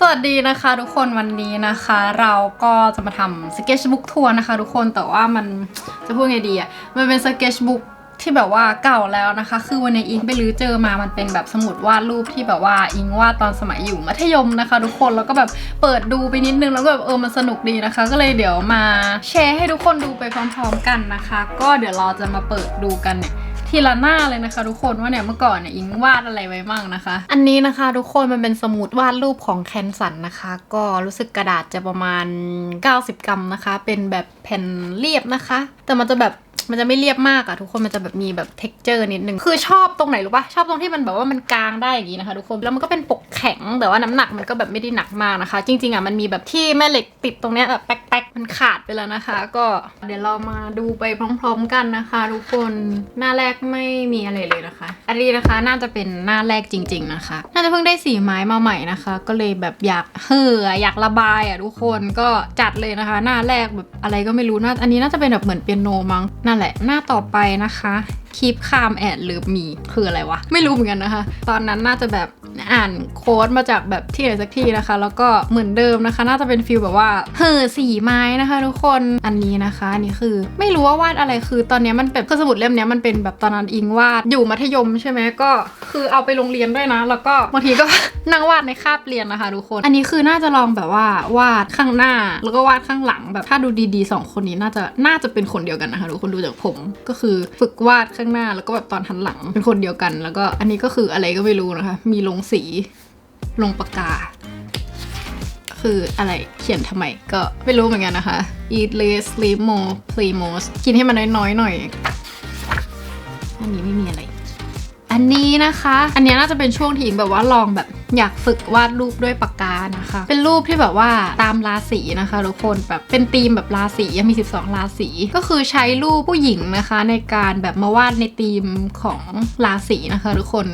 สวัสดีนะคะทุกคนวันนี้นะคะ เราก็จะมาทำสเก็ตบุ๊กทัวร์นะคะ ทุกคนแต่ว่ามันจะพูดไงดีอะมันเป็นสเก็ตบุ๊กที่แบบว่าเก่าแล้วนะคะ คือวันนี้อิงไปรื้อเจอมามันเป็นแบบสมุดวาดรูปที่แบบว่าอิงวาดตอนสมัยอยู่มัธยมนะคะ ทุกคนแล้วก็แบบเปิดดูไปนิดนึงแล้วก็แบบเออมันสนุกดีนะคะ ก็เลยเดี๋ยวมาแชร์ให้ทุกคนดูไปพร้อม ๆ กันนะคะ ก็เดี๋ยวเราจะมาเปิดดูกันเนี่ย ทีละหน้าเลยนะคะ ทุกคนว่าเนี่ยเมื่อก่อนเนี่ยอิงวาดอะไรไว้บ้างนะคะ อันนี้นะคะ ทุกคนมันเป็นสมุดวาดรูปของแคนสันนะคะ ก็รู้สึกกระดาษจะประมาณ 90 กรัมนะคะ เป็นแบบแผ่นเรียบนะคะ แต่มันจะแบบ มันจะไม่เรียบมากอะทุกคนมันจะแบบมีแบบเท็กเจอร์นิดนึงคือชอบตรงไหนรู้ปะชอบตรงที่มันแบบว่ามันกลางได้อย่างนี้นะคะทุกคนแล้วมันก็เป็นปกแข็งแต่ว่าน้ำหนักมันก็แบบไม่ได้หนักมากนะคะ จริงๆอะมันมีแบบที่แม่เหล็กติดตรงเนี้ยแบบแป๊กๆมันขาดไปแล้วนะคะ ก็เดี๋ยวเรามาดูไปพร้อม ๆ กันนะคะ ทุกคนหน้าแรกไม่มีอะไรเลยนะคะอันนี้นะคะน่าจะเป็นหน้าแรกจริง ๆนะคะ น่าจะเพิ่งได้สีไม้มาใหม่นะคะ ก็เลยแบบอยากเห่ออยากระบายอะทุกคนก็จัดเลยนะคะ หน้าแรกแบบอะไรก็ไม่รู้น่าอันนี้น่าจะเป็นแบบเหมือนเปียโนมั้งนั่นแหละ หน้าต่อไปนะคะคีปคามแอดหรือมีคืออะไรวะ ไม่รู้เหมือนกันนะคะ ตอนนั้นน่าจะแบบ อ่านโค้ดมาจากแบบที่ไหนสักที่นะคะ แล้วก็เหมือนเดิมนะคะ น่าจะเป็นฟิลแบบว่าเห่อสีไม้นะคะทุกคนอันนี้นะคะอันนี้คือ ไม่รู้ว่าวาดอะไรคือตอนนี้มันแบบคือสมุดเล่มนี้มันเป็นแบบตอนนั้นอิงวาดอยู่มัธยมใช่ไหมก็คือเอาไปโรงเรียนด้วยนะ แล้วก็บางทีก็นั่งวาดในคาบเรียนนะคะทุกคน อันนี้คือน่าจะลองแบบว่าวาดข้างหน้า แล้วก็วาดข้างหลังแบบถ้าดูดีๆสองคนนี้น่าจะน่าจะเป็นคนเดียวกันนะคะทุกคนดูจากผมก็คือฝึกวาดข้างหน้าแล้วก็แบบตอนหันหลังเป็นคนเดียวกัน แล้วก็อันนี้ก็คืออะไรก็ไม่รู้นะคะ มีลงสีลงปากกา คืออะไรเขียนทำไมก็ไม่รู้เหมือนกันนะคะ eat less sleep more play more กินให้มันน้อยๆหน่อย อันนี้ไม่มีอะไร อันนี้นะคะ อันนี้น่าจะเป็นช่วงที่อิงแบบว่าลองแบบอยากฝึกวาดรูปด้วยปากกานะคะ เป็นรูปที่แบบว่าตามราศีนะคะทุกคนแบบเป็นธีมแบบราศีมี 12 ราศีก็คือใช้รูปผู้หญิงนะคะ ในการแบบมาวาดในธีมของราศีนะคะทุกคน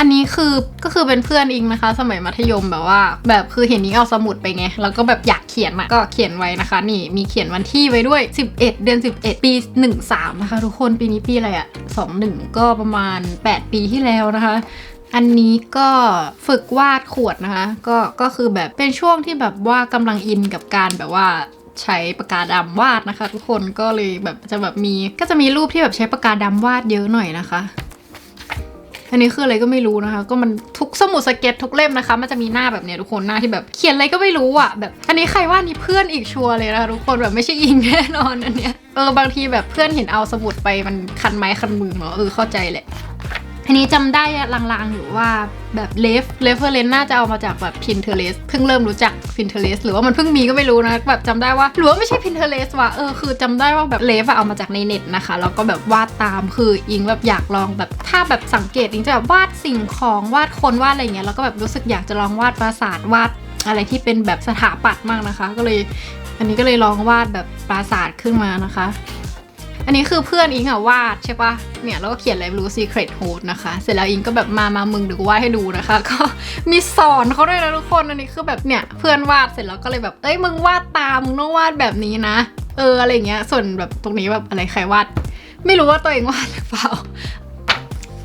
อันนี้คือก็คือเป็นเพื่อนอิงนะคะ สมัยมัธยมแบบว่า แบบคือเห็นอิงเอาสมุดไปไงแล้วก็แบบอยากเขียนอะก็เขียนไว้นะคะ นี่มีเขียนวันที่ไว้ด้วย 11 เดือน 11 ปี 13 นะคะ ทุกคนปีนี้ปีอะไรอะ21 ก็ประมาณ 8 ปีที่แล้วนะคะอันนี้ก็ฝึกวาดขวดนะคะ ก็ก็คือแบบเป็นช่วงที่แบบว่ากำลังอินกับการแบบว่าใช้ปากกาดำวาดนะคะ ทุกคนก็เลยแบบจะแบบมีก็จะมีรูปที่แบบใช้ปากกาดำวาดเยอะหน่อยนะคะ อันนี้คืออะไรก็ไม่รู้นะคะ ก็มันทุกสมุดสเก็ตทุกเล่มนะคะ มันจะมีหน้าแบบเนี้ยทุกคนหน้าที่แบบเขียนอะไรก็ไม่รู้อะแบบ อันนี้ใครว่านี่เพื่อนอีกชัวร์เลยนะคะทุกคนแบบไม่ใช่อิงแน่นอนอันเนี้ยเออบางทีแบบเพื่อนเห็นเอาสมุดไปมันคันไม้คันมือเนาะเออเข้าใจแหละ อันนี้จำได้ลางๆอยู่ว่าแบบเลฟเลฟเฟอร์เรนน่าจะเอามาจากแบบ Pinterest เพิ่งเริ่มรู้จัก Pinterest หรือว่ามันเพิ่งมีก็ไม่รู้นะแบบจำได้ว่าหรือว่าไม่ใช่ Pinterest ว่ะเออคือจำได้ว่าแบบเลฟเอามาจากในเน็ตนะคะแล้วก็แบบวาดตามคืออิงแบบอยากลองแบบถ้าแบบสังเกตอิงจะแบบวาดสิ่งของวาดคนวาดอะไรเงี้ยแล้วก็แบบรู้สึกอยากจะลองวาดปราสาทวาดอะไรที่เป็นแบบสถาปัตย์มากนะคะ ก็เลย อันนี้ก็เลยลองวาดแบบปราสาทขึ้นมานะคะ อันนี้คือเพื่อนอิงอะวาดใช่ปะเนี่ยแล้วก็เขียนอะไรไม่รู้ secret code นะคะ เสร็จแล้วอิงก็แบบมามามึงเดี๋ยวกูวาดให้ดูนะคะ ก็มีสอนเขาด้วยนะทุกคนอันนี้คือแบบเนี่ยเพื่อนวาดเสร็จแล้วก็เลยแบบเอ้ยมึงวาดตามมึงต้องวาดแบบนี้นะ เอออะไรเงี้ยส่วนแบบตรงนี้แบบอะไรใครวาด ไม่รู้ว่าตัวเองวาดหรือเปล่า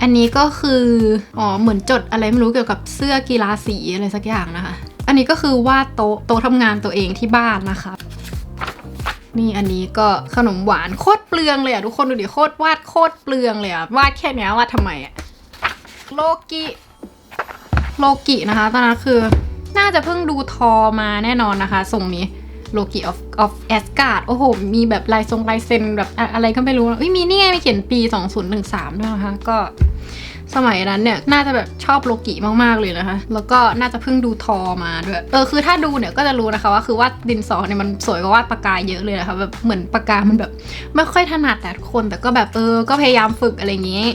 อันนี้ก็คืออ๋อเหมือนจดอะไรไม่รู้เกี่ยวกับเสื้อกีฬาสีอะไรสักอย่างนะคะ อันนี้ก็คือวาดโต๊ะโต๊ะทำงานตัวเองที่บ้านนะคะ นี่อันนี้ก็ขนมหวานโคตรเปลืองเลยอะทุกคนดูดิโคตรวาดโคตรเปลืองเลยอะวาดแค่เนี้ยวาดทำไมอะโลกิโลกินะคะตอนนั้นคือน่าจะเพิ่งดูทอมาแน่นอนนะคะทรงนี้โลกิ of of Asgard โอ้โห มีแบบลายทรงลายเซ็นแบบอะไรก็ไม่รู้นะเอ้ยมีนี่ไงมีเขียนปี 2013 ด้วยนะคะ ก็ สมัยนั้นเนี่ยน่าจะแบบชอบโลกิมากๆเลยนะคะ แล้วก็น่าจะเพิ่งดูทอมาด้วย เออคือถ้าดูเนี่ยก็จะรู้นะคะว่าคือวาดดินสอเนี่ยมันสวยกว่าวาดปากกาเยอะเลยนะคะแบบเหมือนปากกามันแบบ ไม่ค่อยถนัดแต่คนแต่ก็แบบเออก็พยายามฝึกอะไรอย่างนี้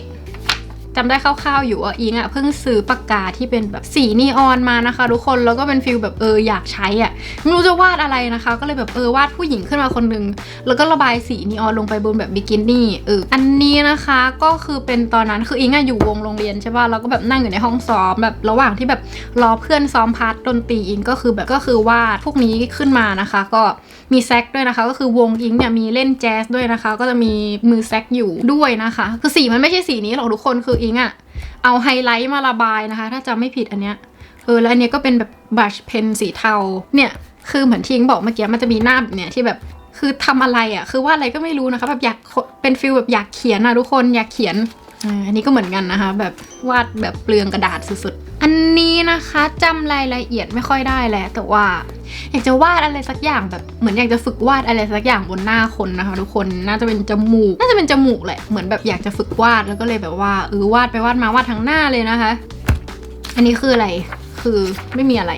จำได้คร่าวๆอยู่ว่าอิงอะ่ะเพิ่งซื้อปากกาที่เป็นแบบสีนีออนมานะคะ ทุกคนแล้วก็เป็นฟิลแบบเอออยากใช้อะ่ะไม่รู้จะวาดอะไรนะคะ ก็เลยแบบเออวาดผู้หญิงขึ้นมาคนหนึง แล้วก็ระบายสีนีออนลงไปบนแบบบิกินี่เอออันนี้นะคะก็คือเป็นตอนนั้นคืออิงอะอยู่วงโรงเรียนใช่ป่ะแล้วก็แบบนั่งอยู่ในห้องซ้อมแบบระหว่างที่แบบรอเพื่อนซ้อมพาร์ทดนตรีอิงก็คือแบบก็คือวาดพวกนี้ขึ้นมานะคะ ก็มีแซกด้วยนะคะ ก็คือวงอิงเนี่ยมีเล่นแจ๊สด้วยนะคะ ก็จะมีมือแซกอยู่ด้วยนะคะ คือสีมันไม่ใช่สีนี้หรอกทุกคนคืออิงอะเอาไฮไลท์มาระบายนะคะ ถ้าจำไม่ผิดอันเนี้ยเออแล้วอันเนี้ยก็เป็นแบบบัชเพนสีเทาเนี่ยคือเหมือนที่อิงบอกเมื่อกี้มันจะมีหน้าแบบเนี้ยที่แบบคือทำอะไรอะ่ะคือว่าดอะไรก็ไม่รู้นะคะแบบอยากเป็นฟิลแบบอยากเขียนนะทุกคนอยากเขียนอันนี้ก็เหมือนกันนะคะ แบบวาดแบบเปลืองกระดาษสุดๆ นะคะจำรายละเอียดไม่ค่อยได้แหละแต่ว่า อยากจะวาดอะไรสักอย่างแบบเหมือนอยากจะฝึกวาดอะไรสักอย่างบนหน้าคนนะคะ ทุกคนน่าจะเป็นจมูก น่าจะเป็นจมูกแหละเหมือนแบบอยากจะฝึกวาดแล้วก็เลยแบบว่าเออวาดไปวาดมาวาดทั้งหน้าเลยนะคะ อันนี้คืออะไรคือไม่มีอะไร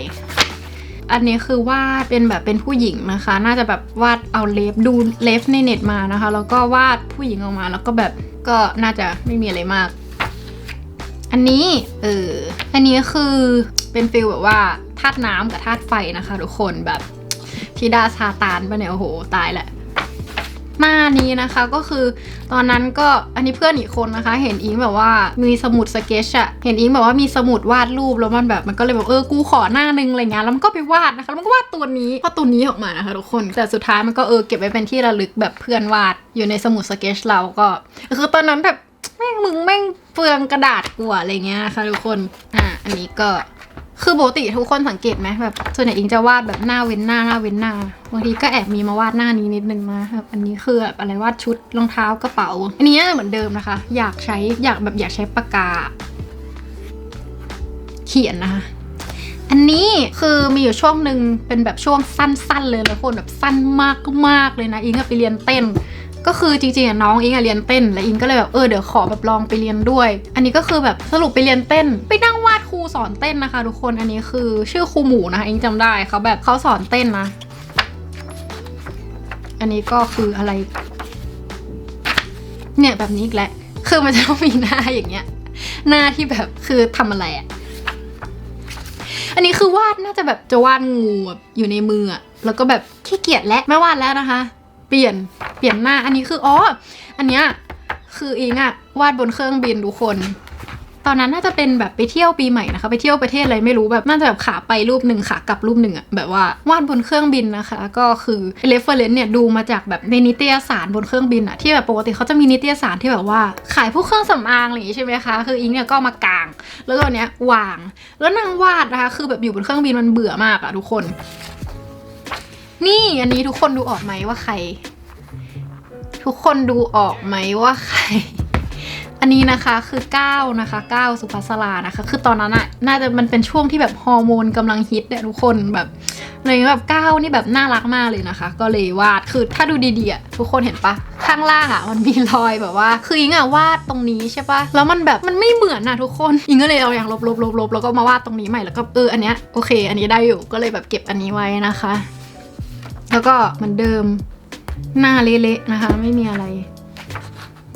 อันนี้คือวาดเป็นแบบเป็นผู้หญิงนะคะ น่าจะแบบวาดเอาเล็บดูเล็บในเน็ตมานะคะ แล้วก็วาดผู้หญิงออกมา แล้วก็แบบก็น่าจะไม่มีอะไรมาก อันนี้เอออันนี้คือเป็นฟิลแบบว่าธาตุน้ำกับธาตุไฟนะคะทุกคนแบบธิดาซาตานปะเนี่ยโอ้โหตายแหละหน้านี้นะคะก็คือตอนนั้นก็อันนี้เพื่อนอีกคนนะคะ เห็นอิงแบบว่ามีสมุดสเก็ตอะเห็นอิงแบบว่ามีสมุดวาดรูปแล้วมันแบบมันก็เลยแบบเออกูขอหน้านึงอะไรเงี้ยแล้วมันก็ไปวาดนะคะแล้วมันก็วาดตัวนี้ก็ตัวนี้ออกมานะคะทุกคนแต่สุดท้ายมันก็เออเก็บไว้เป็นที่ระลึกแบบเพื่อนวาดอยู่ในสมุดสเก็ตเราก็คือตอนนั้นแบบ แม่งมึงแม่งเปลืองกระดาษกว่าอะไรเงี้ยนะคะทุกคน อะอันนี้ก็ คือปกติทุกคนสังเกตไหมแบบส่วนใหญ่อิงจะวาดแบบหน้าเว้นหน้าหน้าเว้นหน้าบางทีก็แอบมีมาวาดหน้านี้นิดนึงนะแบบอันนี้คือแบบอะไรวาดชุดรองเท้ากระเป๋า อันนี้เหมือนเดิมนะคะ อยากใช้อยากแบบอยากใช้ปากกา เขียนนะคะอันนี้คือมีอยู่ช่วงหนึ่งเป็นแบบช่วงสั้น ๆ เลยนะคนแบบสั้นมากๆเลยนะอิงก็ไปเรียนเต้น ก็คือจริงๆอะน้องอิงอะเรียนเต้น แล้วอิงก็เลยแบบเออเดี๋ยวขอแบบลองไปเรียนด้วย อันนี้ก็คือแบบสรุปไปเรียนเต้น ไปนั่งวาดครูสอนเต้นนะคะ ทุกคนอันนี้คือชื่อครูหมูนะคะอิงจำได้เขาแบบเขาสอนเต้นนะ อันนี้ก็คืออะไร เนี่ยแบบนี้อีกแล้วคือมันจะต้องมีหน้าอย่างเงี้ย หน้าที่แบบคือทำอะไรอะอันนี้คือวาดน่าจะแบบจะวาดงูแบบอยู่ในมืออะแล้วก็แบบขี้เกียจและไม่วาดแล้วนะคะ เปลี่ยนเปลี่ยนหน้าอันนี้คืออ๋ออันเนี้ยคืออิงอะวาดบนเครื่องบินทุกคน ตอนนั้นน่าจะเป็นแบบไปเที่ยวปีใหม่นะคะ ไปเที่ยวประเทศอะไรไม่รู้แบบน่าจะแบบขาไปรูปหนึ่งขากลับรูปหนึ่งอะแบบว่าวาดบนเครื่องบินนะคะ ก็คือเรฟเฟอร์เรนซ์เนี่ยดูมาจากแบบในนิตยสารบนเครื่องบินอะที่แบบปกติเขาจะมีนิตยสารที่แบบว่า ขายพวกเครื่องสำอางอะไรอย่างงี้ใช่ไหมคะคืออิงเนี่ยก็มากาง แล้วก็อันเนี้ยวาง แล้วนางวาดนะคะ คือแบบอยู่บนเครื่องบินมันเบื่อมากอะทุกคน นี่อันนี้ทุกคนดูออกไหมว่าใคร ทุกคนดูออกไหมว่าใคร อันนี้นะคะคือก้าวนะคะก้าวสุภัสรานะคะ คือตอนนั้นอะน่าจะมันเป็นช่วงที่แบบฮอร์โมนกำลังฮิตเนี่ยทุกคนแบบเลยแบบก้าวนี่แบบน่ารักมากเลยนะคะ ก็เลยวาดคือถ้าดูดีๆอะทุกคนเห็นปะข้างล่างอะมันมีรอยแบบว่า คืออิงอะวาดตรงนี้ใช่ปะแล้วมันแบบมันไม่เหมือนอะทุกคนอิงก็เลยเอาอย่างลบๆลบๆแล้วก็มาวาดตรงนี้ใหม่แล้วก็เอออันเนี้ยโอเค อันนี้ได้อยู่ก็เลยแบบเก็บอันนี้ไว้นะคะ แล้วก็เหมือนเดิมหน้าเละๆนะคะ ไม่มีอะไร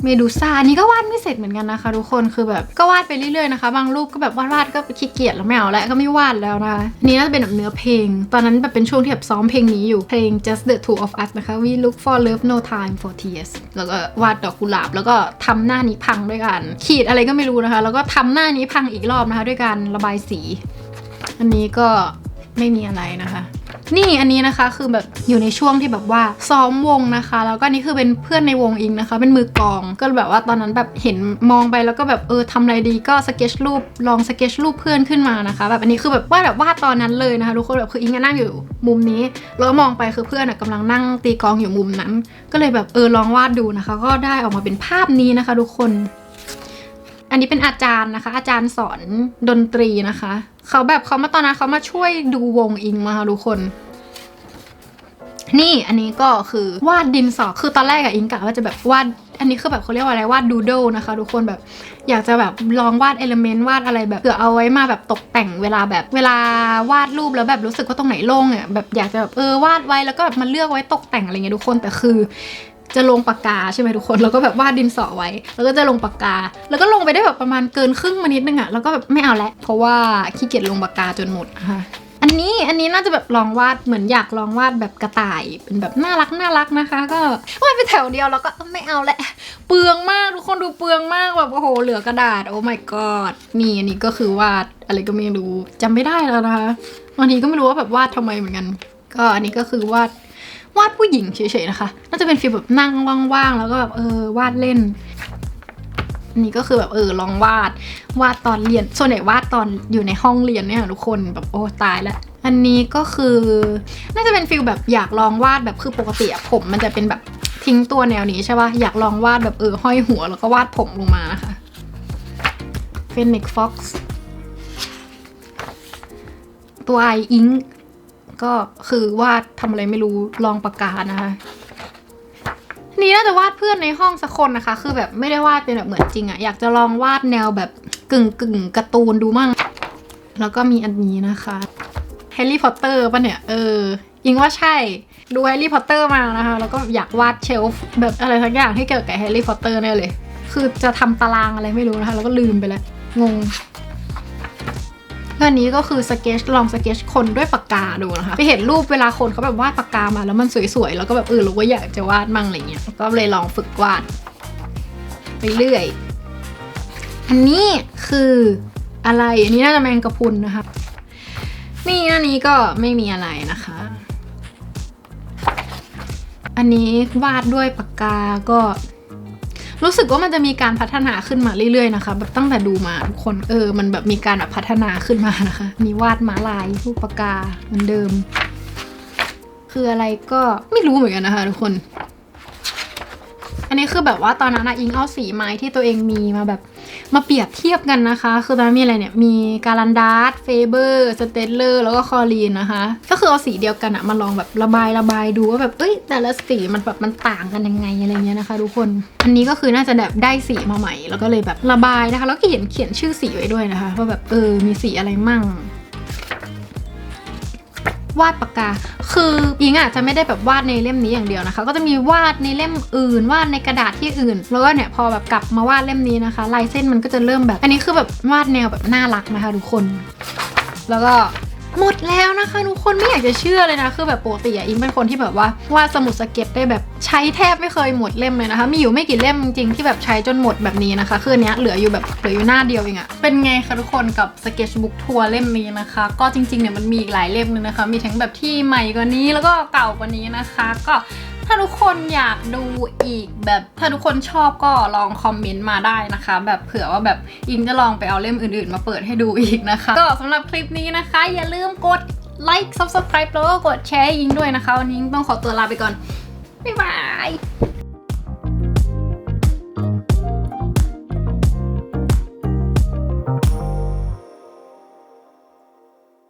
เมดูซ่านี้ก็วาดไม่เสร็จเหมือนกันนะคะ ทุกคนคือแบบก็วาดไปเรื่อยๆนะคะ บางรูปก็แบบวาดๆก็ขี้เกียจแล้วไม่เอาแล้วก็ไม่วาดแล้วนะคะนนี้น่าจะเป็นแบบเนื้อเพลง ตอนนั้นแบบเป็นช่วงที่แบบซ้อมเพลงนี้อยู่เพลง just the two of us นะคะ we look for love no time for tears แล้วก็วาดดอกกุหลาบ แล้วก็ทำหน้านี้พังด้วยกัน ขีดอะไรก็ไม่รู้นะคะ แล้วก็ทำหน้านี้พังอีกรอบนะคะ ด้วยการระบายสี อันนี้ก็ไม่มีอะไรนะคะ นี่อันนี้นะคะคือแบบอยู่ในช่วงที่แบบว่าซ้อมวงนะคะ แล้วก็นนี่คือเป็นเพื่อนในวงอิงนะคะ เป็นมือกองก็แบบว่าตอนนั้นแบบเห็นมองไปแล้วก็แบบเออทำอะไรดีก็สเก็ตรูปลองสเก็ตรูปเพื่อนขึ้นมานะคะ แบบอันนี้คือแบบวาดแบบวาดตอนนั้นเลยนะคะทุกคนแบบคืออิงก็นั่งอยู่มุมนี้แล้วมองไปคือเพื่อนอะกำลังนั่งตีกองอยู่มุมนั้น ก็เลยแบบเออลองวาดดูนะคะ ก็ได้ออกมาเป็นภาพนี้นะคะ ทุกคน อันนี้เป็นอาจารย์นะคะ อาจารย์สอนดนตรีนะคะ เขาแบบเขามาตอนนั้นเขามาช่วยดูวงอิงมาค่ะทุกคน นี่อันนี้ก็คือวาดดินสอคือตอนแรกอะอิงกะว่าจะแบบวาด อันนี้คือแบบเขาเรียกว่าอะไรวาดดูโดนะคะ ทุกคนแบบอยากจะแบบลองวาดเอลเมนต์วาดอะไรแบบเผื่อเอาไว้มาแบบตกแต่งเวลาแบบเวลาวาดรูปแล้วแบบรู้สึกว่าตรงไหนโล่งอะแบบอยากจะแบบเออวาดไว้แล้วก็แบบมาเลือกไว้ตกแต่งอะไรเงี้ยทุกคนแต่คือ จะลงปากกาใช่ไหมทุกคนแล้วก็แบบวาดดินสอไว้ แล้วก็จะลงปากกา แล้วก็ลงไปได้แบบประมาณเกินครึ่งมานิดนึงอะแล้วก็แบบไม่เอาล้วเพราะว่าขี้เกียจลงปากกาจนหมดนะคะอันนี้อันนี้น่าจะแบบลองวาดเหมือนอยากลองวาดแบบกระต่ายเป็นแบบน่ารักน่ารักนะคะ ก็วาดไปแถวเดียวแล้วก็ไม่เอาแหละ เปลืองมากทุกคนดูเปลืองมากแบบโอ้โหเหลือกระดาษโอ้ my god นี่อันนี้ก็คือวาดอะไรก็ไม่รู้จำไม่ได้แล้วนะคะบางทีก็ไม่รู้ว่าแบบวาดทำไมเหมือนกัน ก็อันนี้ก็คือวาด วาดผู้หญิงเฉยๆนะคะ น่าจะเป็นฟีลแบบนั่งว่างๆ แล้วก็แบบเออวาดเล่นนนี้ก็คือแบบเออลองวาด วาดตอนเรียน ส่วนใหญ่วาดตอนอยู่ในห้องเรียนเนี่ยทุกคนแบบโอ้ตายล้วอันนี้ก็คือ น่าจะเป็นฟิลแบบอยากลองวาดแบบคือปกติอะผม มันจะเป็นแบบทิ้งตัวแนวนี้ใช่ป่ะอยากลองวาดแบบเออห้อยหัว แล้วก็วาดผมลงมานะคะ Phoenix Fox ตัวไออิง ก็คือวาดทำอะไรไม่รู้ลองปากกานะคะนี่น่าจะวาดเพื่อนในห้องสักคนนะคะ คือแบบไม่ได้วาดเป็นแบบเหมือนจริงอะอยากจะลองวาดแนวแบบกึ่งกึ่งการ์ตูนดูมั่ง แล้วก็มีอันนี้นะคะแฮร์รี่พอตเตอร์ป่ะเนี่ย เอออิงว่าใช่ ดูแฮร์รี่พอตเตอร์มานะคะ แล้วก็อยากวาดเชลฟ์แบบอะไรทั้งอย่างที่เกี่ยวกับแฮร์รี่พอตเตอร์แน่เลย คือจะทำตารางอะไรไม่รู้นะคะ แล้วก็ลืมไปแล้ว งง อันนี้ก็คือสเก็ตลองสเก็ตคนด้วยปากกาดูนะคะไปเห็นรูปเวลาคนเขาแบบวาดปากกามาแล้วมันสวยๆ แล้วก็แบบเออเราก็อยากจะวาดมั่งอะไรเงี้ยก็เลยลองฝึกวาดไปเรื่อย อันนี้คืออะไร อันนี้น่าจะแมงกะพุนนะคะ นี่อันนี้ก็ไม่มีอะไรนะคะ อันนี้วาดด้วยปากกาก็ รู้สึกว่ามันจะมีการพัฒนาขึ้นมาเรื่อยๆนะคะแบบตั้งแต่ดูมาทุกคนเออ มันแบบมีการแบบพัฒนาขึ้นมานะคะ มีวาดม้าลายรูปปากกาเหมือนเดิม คืออะไรก็ไม่รู้เหมือนกันนะคะทุกคน อันนี้คือแบบว่าตอนนั้นนะอิงเอาสีไม้ที่ตัวเองมีมาแบบ มาเปรียบเทียบกันนะคะ คือตอนนั้นมีอะไรเนี่ย มีการันดาร์เฟเบอร์สเตตเลอร์แล้วก็คอรีนนะคะ ก็คือเอาสีเดียวกันอะมาลองแบบระบายระบายดูว่าแบบเอ้ยแต่ละสีมันแบบมันต่างกันยังไงอะไรเงี้ยนะคะ ทุกคน อันนี้ก็คือน่าจะแบบได้สีมาใหม่ แล้วก็เลยแบบระบายนะคะ แล้วก็เขียนเขียนชื่อสีไว้ด้วยนะคะว่าแบบเออมีสีอะไรมั่ง วาดปากกา คือยิงอะจะไม่ได้แบบวาดในเล่มนี้อย่างเดียวนะคะ ก็จะมีวาดในเล่มอื่น วาดในกระดาษที่อื่น แล้วก็เนี่ยพอแบบกลับมาวาดเล่มนี้นะคะลายเส้นมันก็จะเริ่มแบบ อันนี้คือแบบวาดแนวแบบน่ารักนะคะทุกคน แล้วก็ หมดแล้วนะคะทุกคนไม่อยากจะเชื่อเลยนะคือแบบปกติอะอิงเป็นคนที่แบบว่าวาดสมุดสเก็ตได้แบบใช้แทบไม่เคยหมดเล่มเลยนะคะ มีอยู่ไม่กี่เล่มจริงที่แบบใช้จนหมดแบบนี้นะคะคือเนี้ยเหลืออยู่แบบเหลืออยู่หน้าเดียวเองอะเป็นไงคะทุกคนกับสเก็ตบุ๊กทัวร์เล่มนี้นะคะ ก็จริงๆเนี่ยมันมีอีกหลายเล่มเลยนะคะ มีทั้งแบบที่ใหม่กว่านี้แล้วก็เก่ากว่านี้นะคะ ก็ ถ้าทุกคนอยากดูอีกแบบถ้าทุกคนชอบก็ลองคอมเมนต์มาได้นะคะ แบบเผื่อว่าแบบอิงจะลองไปเอาเล่มอื่นๆ มาเปิดให้ดูอีกนะคะ ก็สำหรับคลิปนี้นะคะ อย่าลืมกดไลค์ subscribe แล้วก็กดแชร์ยิงด้วยนะคะ วันนี้ต้องขอตัวลาไปก่อน บ๊ายบาย